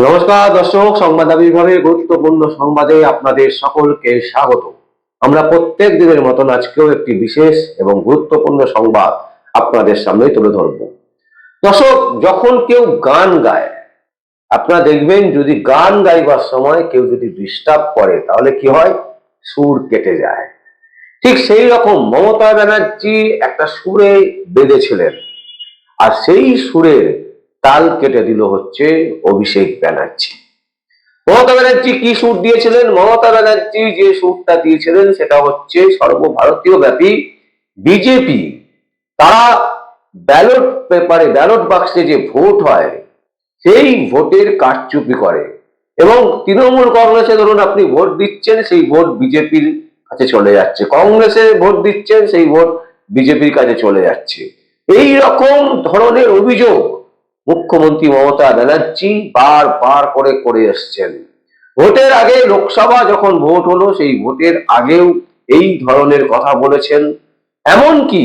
নমস্কার, দর্শক, সংবাদ বিভাগের গুরুত্বপূর্ণ সংবাদে আপনাদের সকলকে স্বাগত। আমরা প্রত্যেক দিনের মতন আজকেও একটি বিশেষ এবং গুরুত্বপূর্ণ সংবাদ আপনাদের সামনে তুলে ধরব। দর্শক, যখন কেউ গান গায়, আপনারা দেখবেন যদি গান গাইবার সময় কেউ যদি ডিস্টার্ব করে, তাহলে কি হয়? সুর কেটে যায়। ঠিক সেই রকম মমতা ব্যানার্জি একটা সুরে বেঁধেছিলেন। আর সেই সুরের তাল কেটে দিল হচ্ছে অভিষেক ব্যানার্জি। মমতা ব্যানার্জি কি সুর দিয়েছিলেন? মমতা ব্যানার্জি যে সুরটা দিয়েছিলেন সেটা হচ্ছে সর্বভারতীয় ব্যাপী বিজেপি। তারা ব্যালট পেপারে, ব্যালট বাক্সে যে ভোট হয়, সেই ভোটের কারচুপি করে। এবং তৃণমূল কংগ্রেসে ধরুন আপনি ভোট দিচ্ছেন, সেই ভোট বিজেপির কাছে চলে যাচ্ছে। কংগ্রেসে ভোট দিচ্ছেন, সেই ভোট বিজেপির কাছে চলে যাচ্ছে। এই রকম ধরনের অভিযোগ মুখ্যমন্ত্রী মমতা ব্যানার্জি বারবার করে করে এসছেন। ভোটের আগে লোকসভা যখন ভোট হলো, সেই ভোটের আগেও এই ধরনের কথা বলেছেন। এমনকি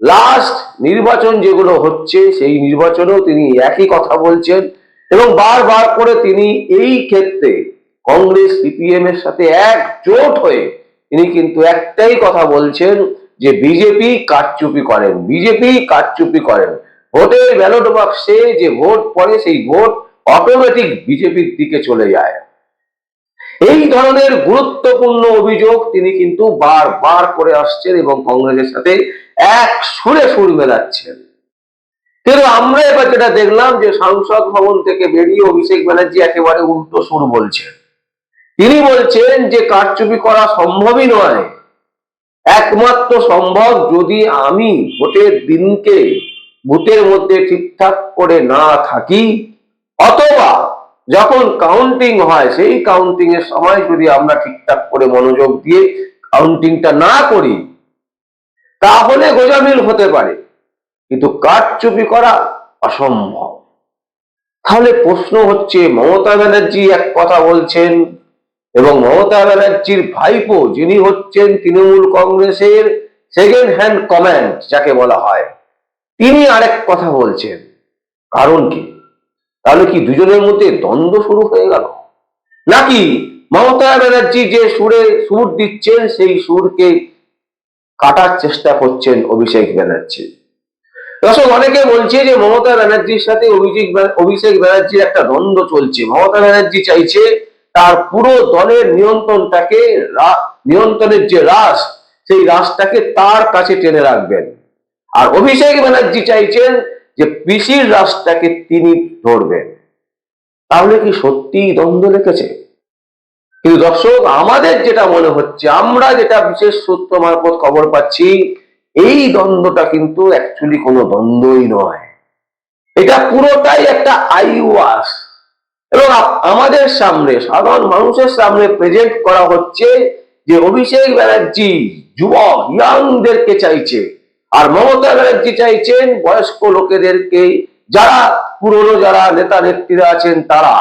লাস্ট নির্বাচন যেগুলো হচ্ছে, সেই নির্বাচনেও তিনি একই কথা বলছেন এবং বারবার করে তিনি এই ক্ষেত্রে কংগ্রেস, সিপিএম এর সাথে একজোট হয়ে তিনি কিন্তু একটাই কথা বলছেন যে, বিজেপি কারচুপি করেন, বিজেপি কারচুপি করেন। ভোটের ব্যালট বাক্সে যে ভোট পড়ে, সেই ভোট অটোমেটিক বিজেপির দিকে চলে যায়। এই ধরনের গুরুত্বপূর্ণ অভিযোগ তিনি কিন্তু বারবার করে আসছেন এবং কংগ্রেসের সাথে এক সুরে সুর মেলাচ্ছেন। কিন্তু আমরা এবার যেটা দেখলাম যে সংসদ ভবন থেকে বেরিয়ে অভিষেক ব্যানার্জি একেবারে উল্টো সুর বলছেন। তিনি বলছেন যে কারচুপি করা সম্ভবই নয়। একমাত্র সম্ভব যদি আমি ভোটের দিনকে বুথের মধ্যে ঠিকঠাক করে না থাকি, অথবা যখন কাউন্টিং হয়, সেই কাউন্টিং এর সময় যদি আমরা ঠিকঠাক করে মনোযোগ দিয়ে কাউন্টিংটা না করি, তাহলে গোজামিল হতে পারে। কিন্তু কারচুপি করা অসম্ভব। তাহলে প্রশ্ন হচ্ছে, মমতা ব্যানার্জি এক কথা বলছেন এবং মমতা ব্যানার্জির ভাইপো যিনি হচ্ছেন তৃণমূল কংগ্রেসের সেকেন্ড হ্যান্ড কমান্ড যাকে বলা হয়। তিনি আরেক কথা বলছেন। কারণ কি? তাহলে কি দুজনের মধ্যে দ্বন্দ্ব শুরু হয়ে গেল? নাকি মমতা ব্যানার্জি যে সুরে সুর দিচ্ছেন, সেই সুরকে কাটার চেষ্টা করছেন অভিষেক ব্যানার্জি? দর্শক, অনেকে বলছে যে মমতা ব্যানার্জির সাথে অভিষেক অভিষেক ব্যানার্জির একটা দ্বন্দ্ব চলছে। মমতা ব্যানার্জি চাইছে তার পুরো দলের নিয়ন্ত্রণটাকে নিয়ন্ত্রণের যে রাস সেই রাসটাকে তার কাছে টেনে রাখবেন। আর অভিষেক ব্যানার্জি চাইছেন যে পিসির রাসটাকে তিনি ধরবেন। তাহলে কি সত্যি দ্বন্দ্ব লেগেছে? কিন্তু দর্শক, আমাদের যেটা মনে হচ্ছে, আমরা যেটা বিশেষ সূত্র মারফত খবর পাচ্ছি, এই দ্বন্দ্বটা কিন্তু অ্যাকচুয়ালি কোনো দ্বন্দ্বই নয়। এটা পুরোটাই একটা আইওয়াস। এবং আমাদের সামনে, সাধারণ মানুষের সামনে প্রেজেন্ট করা হচ্ছে যে অভিষেক ব্যানার্জি যুবক ইয়াংদেরকে চাইছে। আর মমতা ব্যানার্জি চাইছেন বয়স্ক লোকেদেরকে, যারা পুরনো যারা নেতা নেত্রীরা আছেন তারা।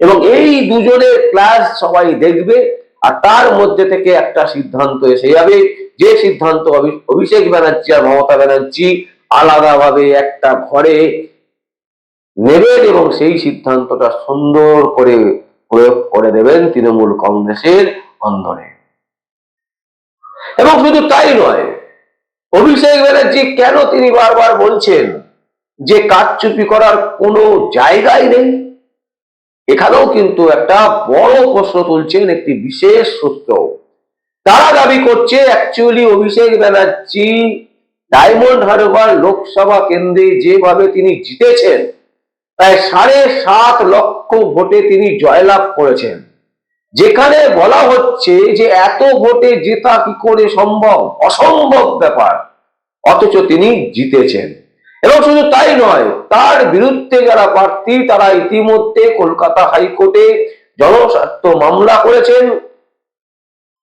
এবং এই দুজনের ক্লাস সবাই দেখবে, আর তার মধ্যে থেকে একটা সিদ্ধান্ত এসে যাবে। যে সিদ্ধান্ত অভিষেক ব্যানার্জি আর মমতা ব্যানার্জি আলাদাভাবে একটা ঘরে নেবেন এবং সেই সিদ্ধান্তটা সুন্দর করে প্রয়োগ করে দেবেন তৃণমূল কংগ্রেসের অন্দরে। এবং শুধু তাই নয় অভিষেক ব্যানার্জি কেন তিনি বারবার বলছেন যে কারচুপি করার কোনো জায়গাই নেই? এখানেও কিন্তু একটা বড় প্রশ্ন তুলছেন একটি বিশেষ সূত্র। তারা দাবি করছে অ্যাকচুয়ালি অভিষেক ব্যানার্জি ডায়মন্ড হারবার লোকসভা কেন্দ্রে যেভাবে তিনি জিতেছেন, প্রায় সাড়ে সাত লক্ষ ভোটে তিনি জয়লাভ করেছেন। যেখানে বলা হচ্ছে যে এত ভোটে জেতা কি করে সম্ভব? অসম্ভব ব্যাপার। অথচ তিনি জিতেছেন। এবং শুধু তাই নয়, তার বিরুদ্ধে যারা প্রার্থী, তারা ইতিমধ্যে কলকাতা হাইকোর্টে জনস্বার্থ মামলা করেছেন।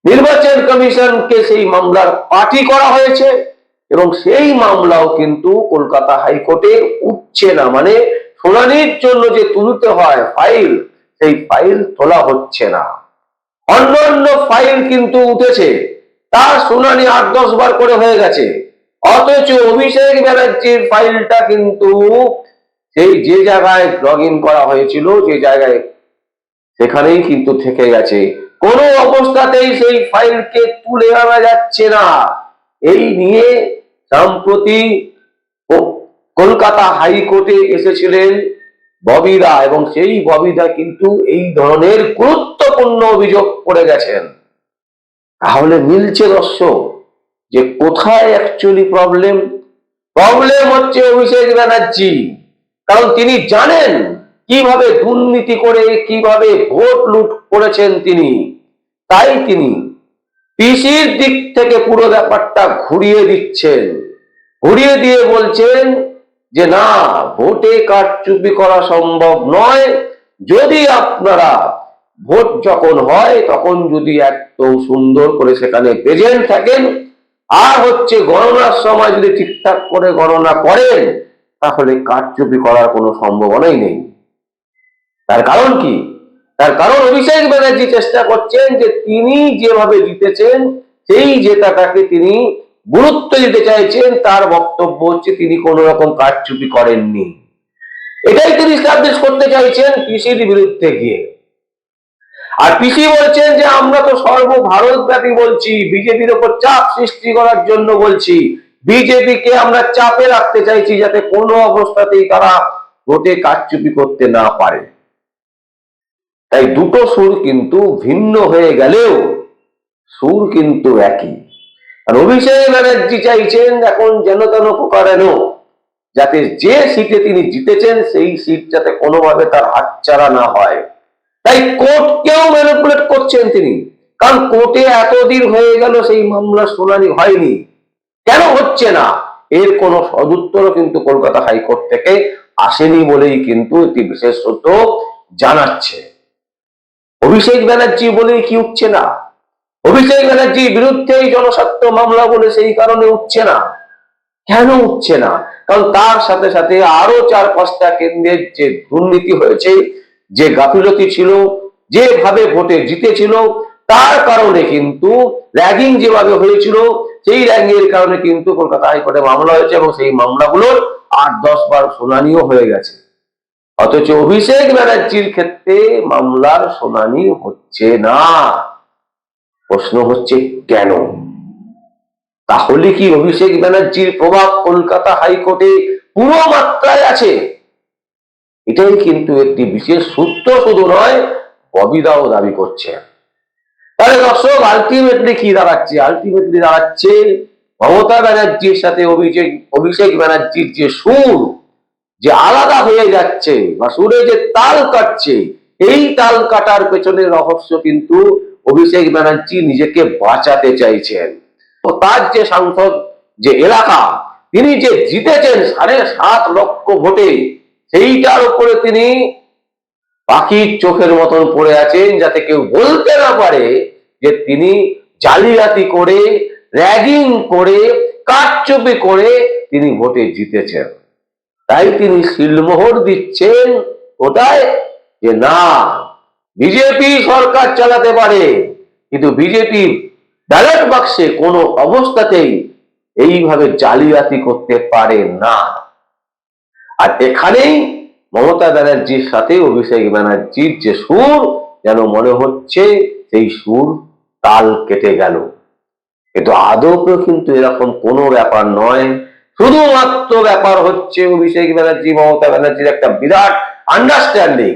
নির্বাচন কমিশনকে সেই মামলার পার্টি করা হয়েছে এবং সেই মামলাও কিন্তু কলকাতা হাইকোর্টে উঠছে না। মানে শুনানির জন্য যে তুলতে হয় ফাইল, সেই ফাইল তোলা হচ্ছে না। অন্যান্য ফাইল কিন্তু উঠেছে। তার শুনানি আট, দশ বার করে হয়ে গেছে। অথচ অভিষেক ব্যানার্জির ফাইলটা কিন্তু সেই যে জায়গায় লগ করা হয়েছিল, যে জায়গায় সেখানেই কিন্তু থেকে গেছে। কোনো অবস্থাতেই সেই ফাইলকে তুলে আনা যাচ্ছে না। এই নিয়ে সম্প্রতি কলকাতা হাইকোর্টে এসেছিলেন ববিদা এবং সেই ববিদা কিন্তু এই ধরনের গুরুত্বপূর্ণ অভিযোগ করে গেছেন। তাহলে মিলছে দর্শক যে কোথায় অ্যাকচুয়ালি প্রবলেম প্রবলেম হচ্ছে অভিষেক ব্যানার্জি। কারণ তিনি জানেন কীভাবে দুর্নীতি করে, কীভাবে ভোট লুট করেছেন তিনি। তাই তিনি পিসির দিক থেকে পুরো ব্যাপারটা ঘুরিয়ে দিচ্ছেন। ঘুরিয়ে দিয়ে বলছেন যে, না, ভোটে কারচুপি করা সম্ভব নয়। যদি আপনারা ভোট যখন হয়, তখন যদি একদম সুন্দর করে সেখানে প্রেজেন্ট থাকেন, আর হচ্ছে গণনার সময় যদি ঠিকঠাক করে গণনা করেন, তাহলে কারচুপি করার কোনো সম্ভাবনাই নেই। তার কারণ কি? তার কারণ অভিষেক ব্যানার্জি চেষ্টা করছেন যে তিনি যেভাবে জিতেছেন, সেই জেতাটাকে তিনি গুরুত্ব দিতে চাইছেন, তার বক্তব্য হচ্ছে তিনি কোন রকম কারচুপি করেননি। এটাই তিনি স্টাবলিশ করতে চাইছেন পিসির বিরুদ্ধে গিয়ে। আর পিসি বলছেন যে আমরা তো সর্বভারতব্যাপী বলছি, বিজেপির ওপর চাপ সৃষ্টি করার জন্য বলছি। বিজেপিকে আমরা চাপে রাখতে চাইছি যাতে কোনো অবস্থাতেই তারা ভোটে কারচুপি করতে না পারে। তাই দুটো সুর কিন্তু ভিন্ন হয়ে গেলেও সুর কিন্তু একই। আর অভিষেক ব্যানার্জি চাইছেন এখন যেন তেন প্রকারেন যাতে যে সিটে তিনি জিতেছেন, সেই সিট যাতে কোনোভাবে তার হাতছাড়া না হয়। তাই কোর্ট কোর্টকেও ম্যানিপুলেট করছেন তিনি। কারণ কোর্টে এতদিন হয়ে গেল, সেই মামলা শুনানি হয়নি। কেন হচ্ছে না? এর কোনো সদুত্তরও কিন্তু কলকাতা হাইকোর্ট থেকে আসেনি বলেই কিন্তু একটি বিশেষ জানাচ্ছে। অভিষেক ব্যানার্জি বলেই কি উঠছে না? অভিষেক ব্যানার্জির বিরুদ্ধে এই জনস্বার্থ মামলা বলে সেই কারণে উঠছে না। কেন উঠছে না? কারণ তার সাথে সাথে আরও চার পাঁচটা কেন্দ্রের যে দুর্নীতি হয়েছে যে গাফিলতি ছিল, যেভাবে ভোটে জিতেছিল, তার কারণে কিন্তু র্যাগিং যেভাবে হয়েছিল, সেই র্যাগিং এর কারণে কিন্তু কলকাতা হাইকোর্টে মামলা হয়েছে এবং সেই মামলাগুলোর আট দশ বার শুনানিও হয়ে গেছে। অথচ অভিষেক ব্যানার্জির ক্ষেত্রে মামলার শুনানি হচ্ছে না। প্রশ্ন হচ্ছে কেন? তাহলে কি অভিষেক ব্যানার্জির প্রভাব কলকাতা হাইকোর্টে পুরো মাত্রায় আছে? এটাই কিন্তু একটি বিশেষ সূত্র শুধু নয় ববিদাও দাবি করছে। তাহলে দর্শক আলটিমেটলি কি দাঁড়াচ্ছে? আলটিমেটলি দাঁড়াচ্ছে মমতা ব্যানার্জির সাথে অভিষেক অভিষেক ব্যানার্জির যে সুর, যে আলাদা হয়ে যাচ্ছে বা সুরে যে তাল কাটছে, এই তাল কাটার পেছনে রহস্য কিন্তু অভিষেক ব্যানার্জি নিজেকে বাঁচাতে চাইছেন। তো তার যে সাংসদ, যে এলাকা, তিনি যে জিতেছেন সাড়ে সাত লক্ষ ভোটে সেইটার উপরে তিনি পাখির চোখের মতন পড়ে আছেন যাতে কেউ বলতে না পারে যে তিনি জালিয়াতি করে, র্যাগিং করে, কারচুপি করে তিনি ভোটে জিতেছেন। তাই তিনি সিলমোহর দিচ্ছেন ওটাই যে না, বিজেপি সরকার চালাতে পারে, কিন্তু বিজেপি ব্যালট বাক্সে কোনো অবস্থাতেই এইভাবে জালিয়াতি করতে পারে না। আর এখানেই মমতা ব্যানার্জির সাথে অভিষেক ব্যানার্জির যে সুর, যেন মনে হচ্ছে সেই সুর তাল কেটে গেল। কিন্তু আদৌকেও কিন্তু এরকম কোনো ব্যাপার নয়। শুধুমাত্র ব্যাপার হচ্ছে অভিষেক ব্যানার্জি, মমতা ব্যানার্জির একটা বিরাট আন্ডারস্ট্যান্ডিং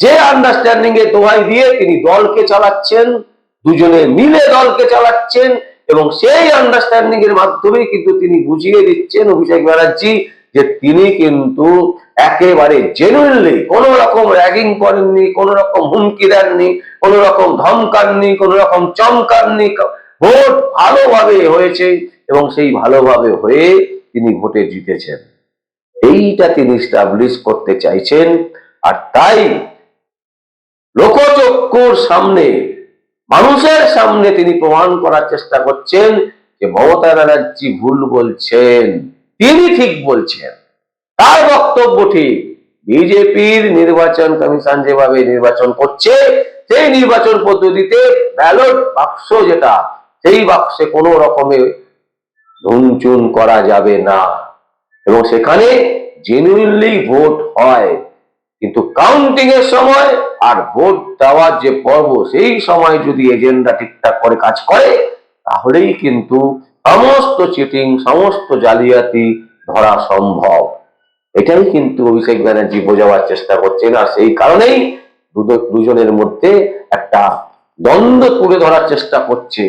যে আন্ডারস্ট্যান্ডিং এ দোহাই দিয়ে তিনি দলকে চালাচ্ছেন, দুজনে মিলে দলকে চালাচ্ছেন এবং সেই আন্ডারস্ট্যান্ডিং এর মাধ্যমে কিন্তু তিনি বুঝিয়ে দিচ্ছেন অভিষেক ব্যানার্জি যে তিনি কিন্তু একেবারে জেনুইনলি কোন রকম র্যাগিং করেননি, কোন রকম হুমকি দেননি, কোন রকম ধমকাননি, কোন রকম চমকাননি ভোট ভালোভাবে হয়েছে এবং সেই ভালোভাবে হয়ে তিনি ভোটে জিতেছেন। এইটা তিনি স্টাবলিশ করতে চাইছেন আর তাই লোকচক্ষুর সামনে, মানুষের সামনে তিনি প্রমাণ করার চেষ্টা করছেন যে মমতা ব্যানার্জি ভুল বলছেন। তিনি ঠিক বলছেন। তার বক্তব্য ঠিক। বিজেপির নির্বাচন কমিশন যেভাবে নির্বাচন করছে, সেই নির্বাচন পদ্ধতিতে ব্যালট বাক্স যেটা, সেই বাক্সে কোনো রকমের ধুনচুন করা যাবে না। এবং সেখানে জেনুইনলি ভোট হয়। কিন্তু কাউন্টিং এর সময় আর ভোট দেওয়ার যে পর্ব, সেই সময় যদি এজেন্ডা ঠিকঠাক করে কাজ করে, তাহলেই কিন্তু সমস্ত চিটিং, সমস্ত জালিয়াতি ধরা সম্ভব। এটাই কিন্তু অভিষেক ব্যানার্জি বোঝাবার চেষ্টা করছেন, আর সেই কারণেই দুজনের মধ্যে একটা দ্বন্দ্ব তুলে ধরার চেষ্টা করছে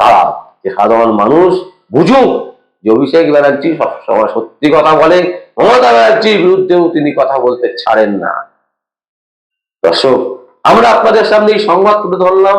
তারা। যে সাধারণ মানুষ বুঝুক যে অভিষেক ব্যানার্জি সবসময় সত্যি কথা বলে, মমতা ব্যানার্জির বিরুদ্ধেও তিনি কথা বলতে ছাড়েন না। দর্শক, আমরা আপনাদের সামনে এই সংবাদ তুলে ধরলাম।